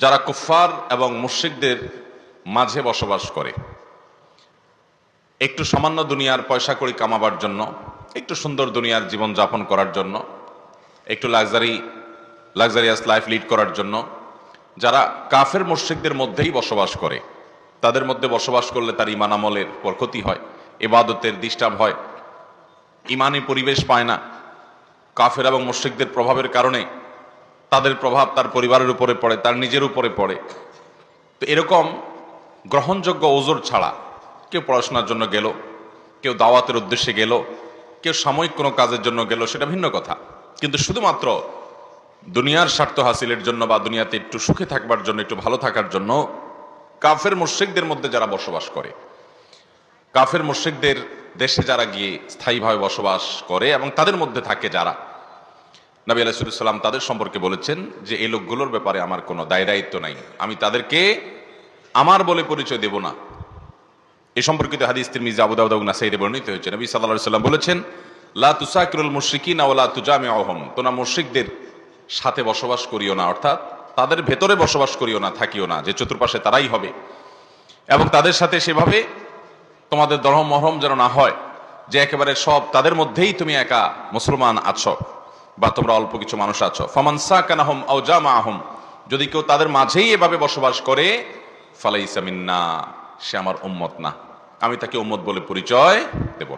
যারা কুফফার এবং মুশ্রিকদের মাঝে বসবাস করে। একটু সামান্য দুনিয়ার পয়সা কড়ি কামাবার জন্য, একটু সুন্দর দুনিয়ার জীবন যাপন করার জন্য, একটু লাক্সারি, লাক্সারিয়াস লাইফ লিড করার জন্য, যারা কাফের মুশ্রিকদের মধ্যেই বসবাস করে, তাদের মধ্যে বসবাস করলে তার ইমান আমলের পর ক্ষতি হয় এবাদতের ডিস্টার্ব হয়। ইমানি পরিবেশ পায় না। কাফের এবং মুশ্রিকদের প্রভাবের কারণে তাদের প্রভাব তার পরিবারের উপরে পড়ে, তার নিজের উপরে পড়ে। তো এরকম গ্রহণযোগ্য ওজোর ছাড়া কেউ পড়াশোনার জন্য গেল, কেউ দাওয়াতের উদ্দেশ্যে গেল, কেউ সাময়িক কোনো কাজের জন্য গেল, সেটা ভিন্ন কথা। কিন্তু শুধুমাত্র দুনিয়ার স্বার্থ হাসিলের জন্য বা দুনিয়াতে একটু সুখে থাকবার জন্য, একটু ভালো থাকার জন্য কাফের মুশ্রিকদের মধ্যে যারা বসবাস করে, কাফের মুশ্রিকদের দেশে যারা গিয়ে স্থায়ীভাবে বসবাস করে এবং তাদের মধ্যে থাকে যারা নবী আলাইসাল্লাম তাদের সম্পর্কে বলেছেন যে এই লোকগুলোর ব্যাপারে আমার কোনো দায় দায়িত্ব নাই। আমি তাদেরকে আমার বলে পরিচয় দেব না। এ সম্পর্কিত হাদিস তিরমিজি, আবু দাউদ নাসাইদে বর্ণিত হয়েছে। নবী আলাইহি সাল্লাম বলেছেন, লা তুসাকিরুল মুশরিকিনা ওয়া লা তুজামিউহুম। তোমরা মুশরিকদের সাথে বসবাস করিও না, অর্থাৎ তাদের ভেতরে বসবাস করিও না, থাকিও না, যে চতুর্পাশে তারাই হবে। এবং তাদের সাথে সেভাবে তোমাদের দরহম মহরম যেন না হয়, যে একেবারে সব তাদের মধ্যেই তুমি একা মুসলমান আছো। বা তোমরা অল্প কিছু মানুষ আছো। ফমানসা কানাহম আউজামা আহম যদি কেউ তাদের মাঝেই এভাবে বসবাস করে ফালাই মিন্না, সে আমার উম্মত না। আমি তাকে উম্মত বলে পরিচয় দেব।